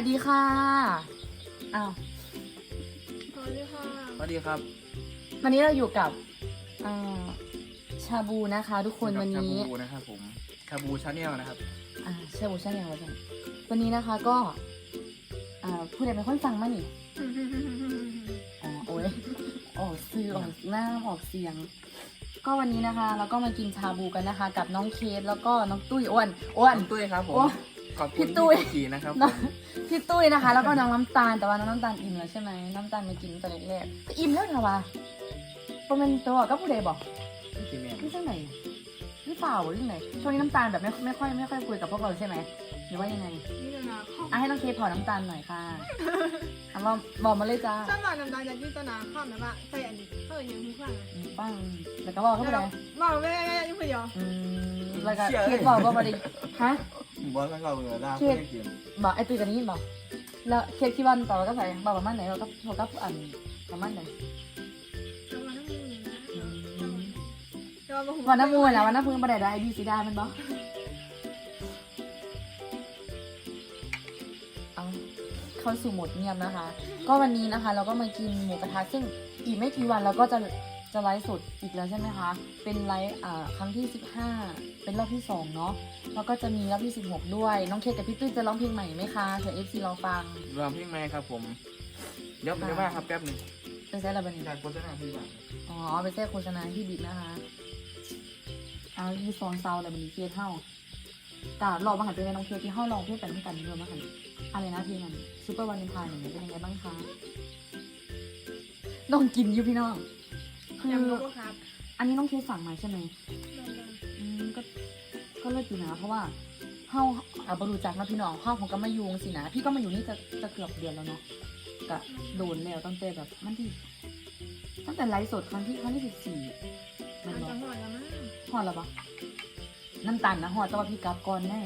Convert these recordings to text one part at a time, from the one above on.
วัสดีค่ะ อ้าวสวัสดีค่ะสวัสดีครับ วันนี้เราอยู่กับอ่าชาบูนะคะ ทุกคนกับวันนี้ ชาบูนะครับผม ชาบูชาแนลนะครับ อ่า ชาบูชาแนลวันนี้วันนี้นะคะก็ อ่าผู้ใดเป็นคนสั่งมานี่อ๋อโอ้ยออกซื้อออกหน้าออกเสียง ก็วันนี้นะคะ เราก็มากินชาบูกันนะคะ กับน้องเคสแล้วก็น้องตุ้ยอ้วนอ้วนน้องตุ้ยครับผมโอ้ ขอบพี่คุณตุ้ยพี่ขี่นะครับผน้องมพี่ตุ้ยนะคะ แล้วก็น้องน้ำตาลแต่ว่าน้องน้ำตาลอิ่มแล้วใช่ไหมน้ำตาลไม่กินแต่แรกๆอิ่มแล้วเหรอวะประมาณตัวก็ผู้ใดบอกพี่เมียนนี่ช่างไหนหรือเปล่าหรือยังไงช่วงนี้น้ำตาลแบบไม่ไม่ค่อยไม่ค่อยคุยกับพวกเราใช่ไหมหรือว่ายังไงนี่นะนะข้อมอะให้น้องเคถอดน้ำตาลหน่อยค่ะอะบอกบอกมาเลยจ้าสำหรับน้ำตาลจากที่ต้นนาข้อมนะว่าใส่อันนี้เออยังมีข้างอืมปังแล้วก็บอกเข้าไปเลยบอกแม่ยังคนเดียวอืมแล้วก็เคสบอกว่าบริฮะ บอสแล้วก็เวลาเครีเพื่ยดอนกินบอกไอ้ตุ้ยกันนี้บอกแล้วเคสที่วันต่อก็ใส่บอกประมาณไหนเราก็เราก็อันประมาณไหนจะมาน้ำมือนะจะมาวันน้ำมูลแล้ววันน้ำพึ่งประเดี๋ยวได้ดีสีดามันบอกเอาเข้าสู่โหมดเงียบนะคะ ก็วันนี้นะคะ เราก็มากินหมูกระทะซึ่งอีกไม่กี่วันเราก็จะ จะไลฟ์สดอีกแล้วใช่ไหมคะ เป็นไลฟ์อ่าครั้งที่ 15 เป็นรอบที่ 2 เนาะ แล้วก็จะมีรอบที่ 16 ด้วย น้องเคกับพี่ตุ้ยจะร้องเพลงใหม่ไหมคะเผื่อเอฟซีเราฟังรวมพี่แม่ครับผม เดี๋ยวผมจะมาครับแป๊บหนึงเป็นไซส์อะไรบ้างการโฆษณาพี่บ้างอ๋อ เป็นไซส์โฆษณาที่บิดนะคะ เอาที่ซองเซาอะไรบันนี้เคสเท่ากาลองมาหันเป็นไงน้องเคสที่เข้าลองเพลงกันด้วยกันด้วยมาหันอะไรนะเพลงนั้นซูเปอร์วันเลนไทน์อย่างเงี้ยเป็นยังไงบ้างคะน้องกินอยู่พี่น้อง คือยังรู้ครับอันนี้น้องเคสสั่งมาใช่ไหมอืมก็ก็เลิศอยู่นะเพราะว่าเฮาอ่าบรู้จักนะพี่น้องเฮาผมก็มาอยู่สินะพี่ก็มาอยู่นี่จะจะเกือบเดือนแล้วเนาะก็โดนแล้วตั้งแต่แบบมันที่ตั้งแต่ไลฟ์สดครั้งที่ครั้งที่สิบสี่มันอาจบอจะกหอดแล้วมั้งหอดแล้วปะน้ำตาลนะหอดแต่ว่าพี่กลับก่อนแน่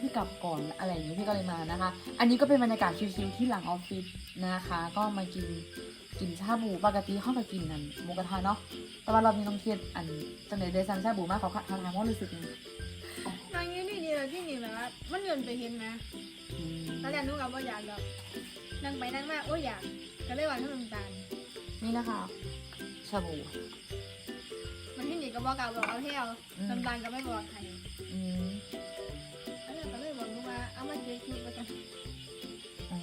พี่กลับก่อนอะไรอย่างนี้พี่ก็เลยมานะคะ อันนี้ก็เป็นบรรยากาศชิลๆที่หลังออฟฟิศนะคะ ก็มากิน กินชาบูปกติเข้าไปกินนั่นหมูกระทะเนาะแต่ว่าเรามีน้องเครียดอันจังเลยเดซันชาบูมากเขาเขาถามว่ารู้สึกยังไงนางนี้นี่ดีเลยที่นี่แบบว่ามันเงินไปเห็นนะอืมตอนแรกนึกว่าอยากแบบนั่งไปนั่งมาโอ้ยอยากก็เลยว่าถ้าน้ำตาลนี่นะคะชาบูมันที่นี่ก็บอกกับบอกเอาเที่ยวน้ำตาลก็ไม่บอกใครอืมแล้วก็เลยบอกว่าเอามาเจ๊คิดว่าจะอ๋อ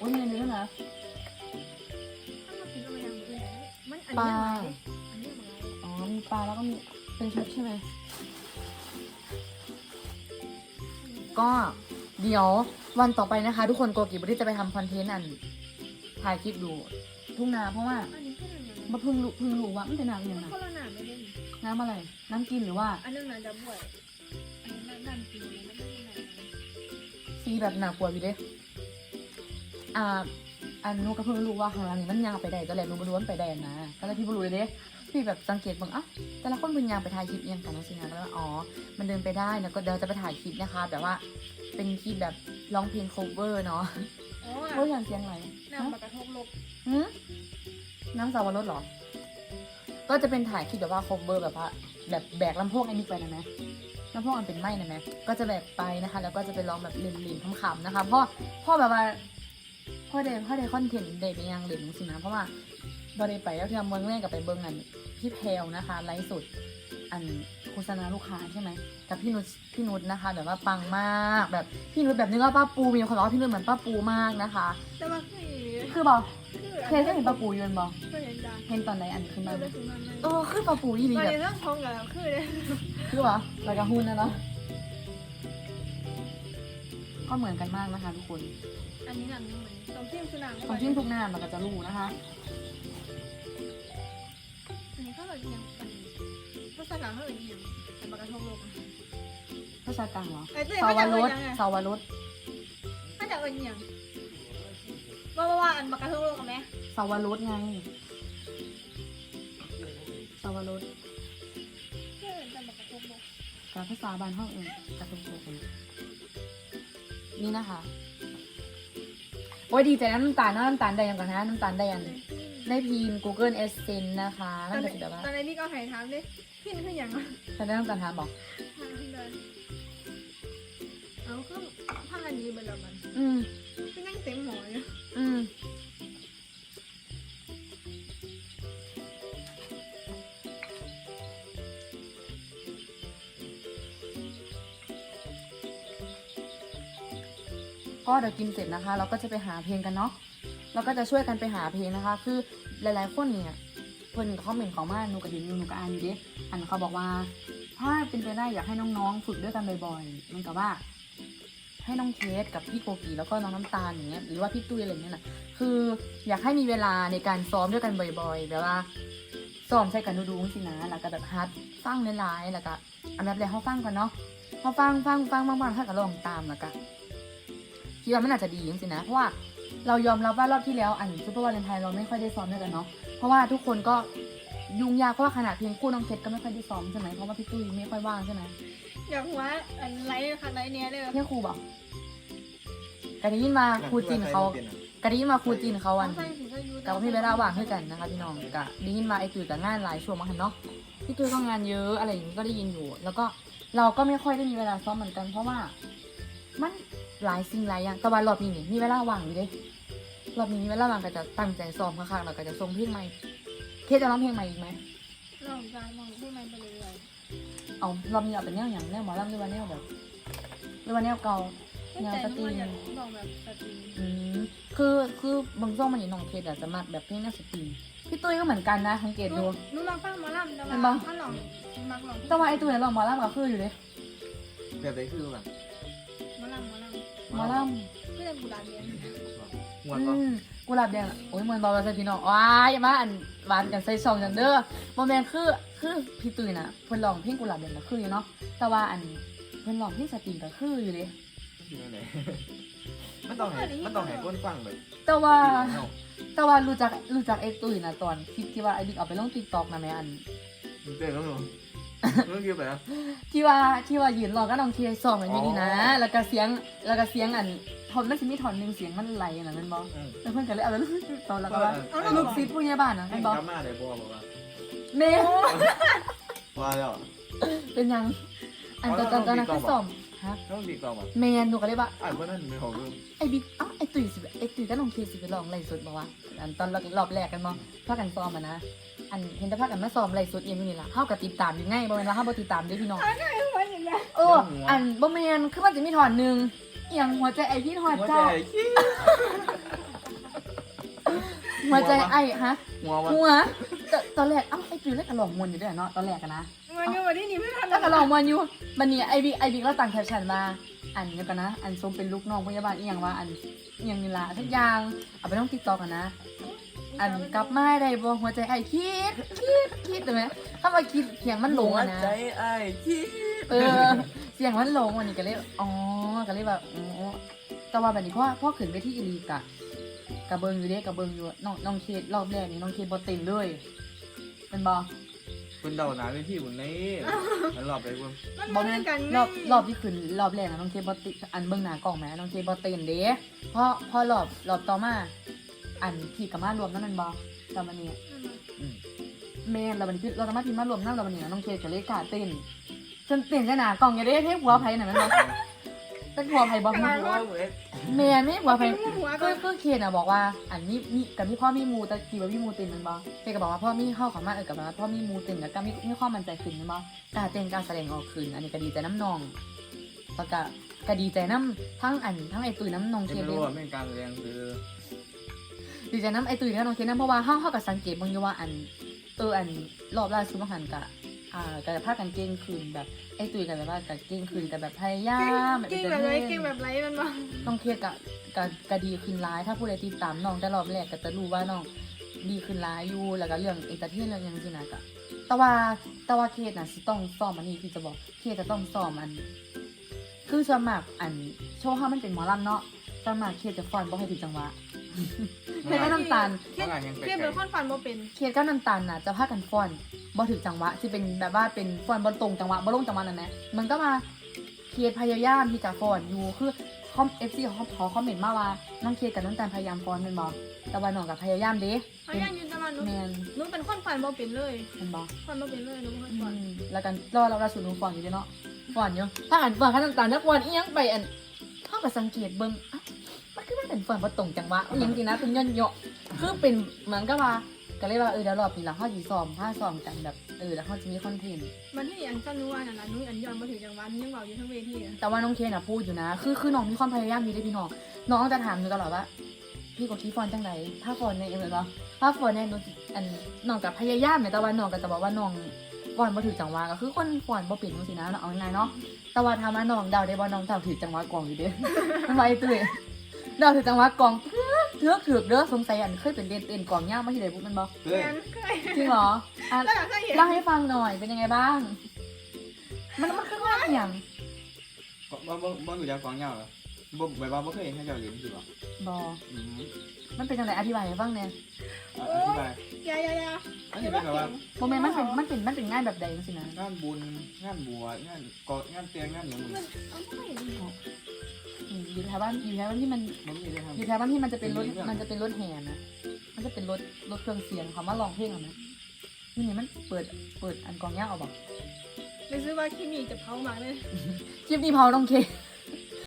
โอ้ยเมนูด้วยนะถ้ามากินก็ไม่ยังอื่นมันอันนี้อะไรอันนี้อะไรอ๋อมีปลาแล้วก็มีเป็นชุดใช่ไหมก็เดี๋ยววันต่อไปนะคะ ทุกคนโกกิบริจะไปทำคอนเทนต์อันถ่ายคลิปดูทุ่งนาเพราะว่าอันนี้คืออะไรมาเพิ่งรู้เพิ่งรู้ว่ามันเป็นน้ำยังไงคนละหนาไม่ได้น้ำอะไร น้ำกินหรือว่า อันนึงน่าจะบวชอันนี้น่าดันกินเลยไม่ได้ไหนซีแบบหนักกว่าอยู่เด้ อ่าอันนู้นก็เพิ่งรู้ว่าข้างหล่างนี่มันยางไปได้ตอนแรกหนูไม่รู้ว่ามันไปได้นะตอนแรกพี่ไม่รู้เลยเด้พี่แบบสังเกตบางอะแต่ละคนเป็นยางไปถ่ายคลิปเอียงกันนะสินะแล้วว่าอ๋อ มันเดินไปได้แล้วก็เดี๋ยวจะไปถ่ายคลิปนะคะแบบว่าเป็นคลิปแบบร้องเพลง cover เนาะโอ้โอ้ยอย่างเสียงไหลน้ำมากระทบลบหืมน้ำสาวรสเหรอ ก็จะเป็นถ่ายคลิปแบบว่า cover แบบว่าแบบแบกลำโพงไอ้นี่ไปนะไหมลำโพงอันเป็นไม้นะไหมก็จะแบกไปนะคะ แล้วก็จะไปร้องแบบเล่นๆขำๆนะคะเพราะพ่อแบบว่า พ่อเดพ่อเดคอนเทนต์เดไปยังเล่นสินะเพราะว่าเราได้ไปแล้วที่เมืองแรกกับไปเบิ้งอันพี่แพลวนะคะไลฟ์สดอันโฆษณาลูกค้าใช่ไหมกับพี่นุชพี่นุชนะคะแบบว่าปังมากแบบพี่นุชแบบนึกว่าป้าปูมีคนบอกว่าพี่นุชเหมือนป้าปูมากนะคะ แต่ว่าคือคือบอกเคยได้เห็นป้าปูอยืนบอกเคยเห็นจ้ะเห็นตอนไหนอันขึ้นเคมายได้ถึงมันไหมเออคือป้าปูยี่ตดีอนแบบนี้เรื่องท้องกับคือเลยคือวะแล้วก็หุ้นนะเนาะ ก็เหมือนกันมากนะคะทุกคน อันนี้หนังเหมือนตรงที่สุนัขของจิ้มทุกหน้ามันก็จะรู้นะคะ อันนี้ก็เลยยังเป็นภาษากลางเขาเลยยังแต่มากระทบลบภาษากลางเหรอไอ้ตัวสาไม่วจะรเป็นสยังไงสาวรสไม่จะเป็นยังว่าว่าว่าอันมากระทบลบกันไหมสาวรสไงสาวรสเพื่อนจะมากระทบลบกับภาษาบานห้องเองกระตุ้นตัวกัน นี่นะคะ โอ้ยดีใจนะน้ำตาลนะน้ำตาลแดงก่อนนะน้ำตาลแดงได้พิมพ์ Google Essence นะคะตอนั่นนนี้ก็จะแบบว่าตอนนี้พี่ก็หายถามเลยพี่นี่คือยังอะใครได้น้ำตาลทานบอก ถามเลยเอาคือทำอะไรมันอืมก็ยังเต็มหมออยู่อืม ก็เดี๋ยวกินเสร็จนะคะ เราก็จะไปหาเพลงกันเนาะเราก็จะช่วยกันไปหาเพลงนะคะ คือหลายๆคนเนี่ยเพิ่อนคอมเมนต์เขามาหนูก็เห็นอยู่หนูก็อ่านเดิอันเขาบอกว่า ถ้าเป็นไปได้อยากให้น้องๆ ฝึกด้วยกันบ่อยๆเหมันกับว่า ให้น้องเคสกับพี่โกกีแล้วก็น้องน้ำตาลอย่างเงี้ยหรือว่าพี่ตุ้ยอะไรเงี้ยนะคืออยากให้มีเวลาในการซ้อมด้วยกันบ่อย ๆ แบบว่าซ้อมใส่กันดูๆสินะแล้วก็แบบฮัดฟังหลายๆแล้วก็อันดับแรกเขาฟังกันเนาะเขาฟังฟังฟังบางๆถ้าก็ลองตามแล้วก็ ดว่ามันอาจจะดีจริงๆนะเพราะว่าเรายอมรับว่ารอบที่แล้วอันซุปเปอร์วาเลนไทน์เราไม่ค่อยได้ซ้อมด้วยกันเนาะเพราะว่าทุกคนก็ยุ่งยากเพราะว่าขนาดเพียงคู่น้องเคสก็ไม่ค่อยได้ซ้อมใช่ไหมเพราะว่าพี่ตุ้ยไม่ค่อยว่างใช่ไหมอยากว่าอันไลท์ค่ะไลท์เนี้ยเลยเที่ยครูบอกกะได้ยินมาครูจีนเขากะได้ยินมาครูจีนเขาวันใส่สีก็ยูกับพี่เวลาว่างให้กันนะคะพี่น้องกะได้ยินมาไอ้ตุ้ยกับงานหลายช่วงมาหันเนาะพี่ตุ้ยก็งานเยอะอะไรอย่างนี้ก็ได้ยินอยู่ แล้วก็เราก็ไม่ค่อยได้มีเวลาซ้อมเหมือนกัน เพราะว่ามัน หลายสิ่งหลายอย่างแต่ว่ารอบนี้นี่มีเวลาว่างอยู่เด้รอบนี้มีเวลาว่างก็จะตั้งใจซ้อมค่ะๆแล้วก็จะส่งเพลงใหม่เคสจะร้องเพลงใหม่อีกไหมลองใจมองที่มันไปเลยเอารอบนี้เอาเป็นแนวอย่างแนวหมอลำหรือว่าแนวแบบหรือว่าแนวเก่าใจนุ่มอยากลองแบบสตรีมอืมคือคือบางช่วงมันนี่น้องเคสอาจจะมักแบบเพลงแนวสตรีมพี่ตุ้ยก็เหมือนกันนะสังเกตดูหนูมาฟังหมอลำแต่เห็นบ่ว่าถ้าลองมักลองแต่ว่าไอ้ตุ้ยลองหมอลำก็คืออยู่เลยแบบไหนคือแบบหมอลำ หมอลหมอลำเพื่อนกุหลาบเรียนำหัวอืก็มกุหลาบแดงอะโอ้ยเหมือนบอลใส่พี่น้องว้ายอย่ามาอันหวานกันใส่ซองจังเด้อโมแมนคือคือพี่ตุ้ยน่ะเพิ่นร้องเพลงกุหลาบแดงก็คืออยู่เนาะแต่ว่าอันเพิ่นร้องเพลงสตรีมก็คืออยู่เลยคือไหนมันต้องให้มันต้องให้ก้นฟังแบบแต่ว่า เนาะแต่ว่ารู้จักรู้จักไอ้ตุ้ยน่ะตอนคลิปที่ว่าไอ้บิ๊กเอาไปลง TikTok นะแม่อัน เต้นแล้วหนูเรื่ องเกี่ยวกับที่ว่าที่ว่ายืนรอก็น้องเทียซองแบบนี้นี่นะ อ๋อ แล้วก็เสียงแล้วก็เสียงอันทอนมันจะมีถอนหนึ่งเสียงมันไหลน่ะมันบอกแล้วเพื่อนก็เลยเอาแล้วตอนแล้วก็ว่าลูกซิดผู้ใหญ่บ้านนะให้มันบออกกมาได้บ่บอกว่าเมย์ว่าแล้ว เป็นยัง อันตอนตอนตอนนั้นคือสอมฮะต้องดีกว่าบ่ะเมย์หนูก็เลยว่าอ่านว่านั่นไม่ของเรื่องไอ้บิ๊กอ้า ไอ้ตุ๋ยสิไอ้ตุ๋ยก็น้องเทียสิไปลองไล่สดบอกว่าอันตอนรอบรอบแรกกันบอกพากันซ้อมอะนะอันเห็นแต่พากันมาซ้อมไล่สดเองอยู่นี่ล่ะเฮากับติดตามอยู่ไงบ่แม่นว่าเฮาบ่ติดตามเด้อพี่น้องหัวอย่างนี้เอออันบ่แม่นคือมันจะมีถอนหนึงเอียงหัวใจไอ้พี่ถอดหัวใจเจ้าขี้หัวใจไอ้ฮะหัวมันหัวตตอนแรกเอ้าไอ้จุยเล่นกระหล่องมวนอยู่ด้วยเนาะตอนแรกอะนะมันอยู่วันนี้นี่ไม่ทันแล้วกระหล่องมวนอยู่มันนี่ไอบิ๊กไอบิ๊กเราตั้งแคปชั่นมา อันนี้กันนะ อันทรงเป็นลูกน้องพยาบาลอีหยังว่าอันอีหยังนี่ล่ะทุกอย่างเอาไปต้องติดต่อกันนะ อันกลับมาได้บ่หัวใจไอ้คิดคิดคิดได้ไหมถ้ามาคิดเสียงมันหลงหัวอะนะ ใจไอ้ขี้เออ เสียงมันหลงวันนี้ก็เลยอ๋อก็เลยแบบอ๋อแต่ว่าแบบนี้พ่อพ่อขึ้นไปที่อีลีกะกะเบิงอยู่เด้กะเบิงอยู่น้องน้องเคสรอบแรกนี่น้องเคสบ่เต็มเลยเป็นบ่ คุณเดาหนาเป็นที่บนนี้มันหลอบไปคุณมันบอเหมือนกันรอบรอบที่ขึ้นรอบแรกนะน้องเคบอติอันเบื้องหน้ากล่องแหมน้องเคบอเต็นเด้เพราะเพราะรอบรอบต่อมา อันพี่กับมารวมนั่นมันบอตอนมันนี้อืมแม่นเราบันพี่เราสามารถพี่มารวมนั่นเราบันนี้น้องเคกับเลกาเต้นจนเต้นจะหนากล่องอย่าได้เทพหัวไผ่หน่อยมันบอ เป็นหัวไผ่บอหัวเอ็ดแม่นไม่หัวไผ่หัวก็ก็ก็เคนอะบอกว่า อันนี้มีกับพี่พ่อมีมูแต่กี่ว่ามีมูเต็นมันบอเคนก็บอกว่าพ่อมีเข้าเขอมาเออกับว่าพ่อมีมูเต็นแล้วก็มีมีความมั่นใจขึ้นมันบอกล้ารเต้นกล้ารแสดงออกขึ้นอันนี้ก็ดีใจน้ำนองแล้วก็ก็ดีใจน้ำทั้งอันทั้งไอตุยน้ำนองเคไม่นเลรู้ยว่าเป็นการแสดงคือดีใจน้ำไอตุยน้ำนองเคน้ำเพราะว่าเฮาเฮากับสังเกตบางอยู่ว่าอันเอออันรอบล่าสุดมาหันกะ อ่าก็จะพากันเก่งขึ้นแบบไอตุยกันแบบว่ากับเก่งขึ้นกับแบบพยายามแบบเก่งจะแบบไรเล่นเก่งแบบไรมันมาต้องเครียดกะกะกะดีขึ้นร้าย ถ้าผู้ใดติดตามน้องแต่รอบแรกก็จะรู้ว่าน้องดีขึ้นร้ายอยู่แล้วก็เรื่องเอนเตอร์เทนเรื่องหยังสินะกะแต่ว่าแต่ว่าเคสน่ะสิต้องซ้อมอันนี้ที่จะบอกเคสจะต้องซ้อมอันคือส่วนมากอันโชว์เฮามันเป็นหมอลำเนาะส่วนมากเคสจะฟ้อนบ่ให้ถึงจังหวะเคสกับน้ำตาลเทียบเทียบเป็นข้อนฟันโมเป็นเคสกับน้ำตาลน่ะจะพากันฟ้อน บ่ถึงจังหวะที่เป็นแบบว่าเป็นฟ้อนบ่ตรงจังหวะบ่ลงจังหวะนั่นแหละมันก็มาเคสพยายามที่จะฟ้อนอยู่คือคอมเอฟซีเขาขอคอมเมนต์มาว่าน้องเคกับน้องตาลพยายามฟ้อนเป็นบอแต่ว่าน้องกับพยายามเด้เขายังยืนตะวันแมนหนูเป็นข้อนฟันโมเป็นเลยเป็นบอฟันโมเป็นเลยหนูเป็นอืฟันมแล้วกันรอเราเราสูนหนูฟ้อนอยู่เด้เนาะฟ้อนอยู่ถ้าอ่านฟ้อนข้าน้ำตาลนักฟ้อนอีหยังไปอันเท่ากับสังเกตเบิ่งอะมันคือว่าเป็นฝนบ่ตรงจังหวะอหยังจริงนะเป็นย่อนเหยาะคือเป็นเหมือนกับว่า ก็เลยว่าเออเดี๋ยวรอบปีหลังเฮาสิซ้อมถ้าซ้อมกันแบบเออแล้วเฮาจะมีคอนเทนต์มันที่อันจันนุวาน่ะนะนุ้ยอันยอมมาถึงจังหวะนี้ยังเบาอยู่ทั้งเวทีอะแต่ว่าน้องเคนอะพูดอยู่นะ คือคือน้องมีความพยายามอยู่ได้พี่น้องน้องจะถามอยู่ตลอดว่า พี่กดคีฟอนจังไรถ้าฟอนในเอเมอร์ถ้าฟอนในนูอันน้องกับพยายามเนี่ยแต่ว่าน้องก็จะบอกว่าน้องฟอนบ่ถือจังหวะก็คือคนฟอนบ่เปลี่ยนสินะเอาง่ายๆเนาะแต่ว่าทำมาน้องเดาได้ว่าน้องเดาถือจังหวะกลองอยู่เด้มันไว้ตุ้ยเดาถือจังหวะกลองเถือ กถือกเด้อสงสัยอันเคยเป็นเรียนเต้นกลองย่างมาที่ไหนปุ๊บมันบ่เฮ้ยแอนเคยจริงเหรออะก็อยากเคยเห็นเล่าให้ฟังหน่อยเป็นยังไงบ้าง มันมันคือว่าอหย่างบ่บ่บ่บ่อยู่จากกองเหย้าเหรอบ่แบบว่าบ่เคยเห็นเขาเจ้าเล่นสิบ่บออืมมันเป็นจังไงอธิบายให้ฟังแหน่อะอธิบายยายายาอันนี้เป็นแบบว่าโมเมนต์มันเป็นมันเป็นมันเป็นง่ายแบบใดจังสินะงานบุญงานบวชงานกอดงานเตียงงานหยังมันเอาไม่เห็นเลย อืมอยู่แถวบ้านอยู่แถวบ้านที่มันบ่มีเลยครับอยู่แถวบ้านที่มันจะเป็นรถเป็นเรื่องมันจะเป็นรถแห่นะมันจะเป็นรถรถเครื่องเสียงเขามาลองเพลงเอานะนี่นี่มันเปิดเปิดอันกองย่าเอาบอกเลยซื้อว่าคิมี่จะเผามากเลย คลิปนี้เผาต้องเค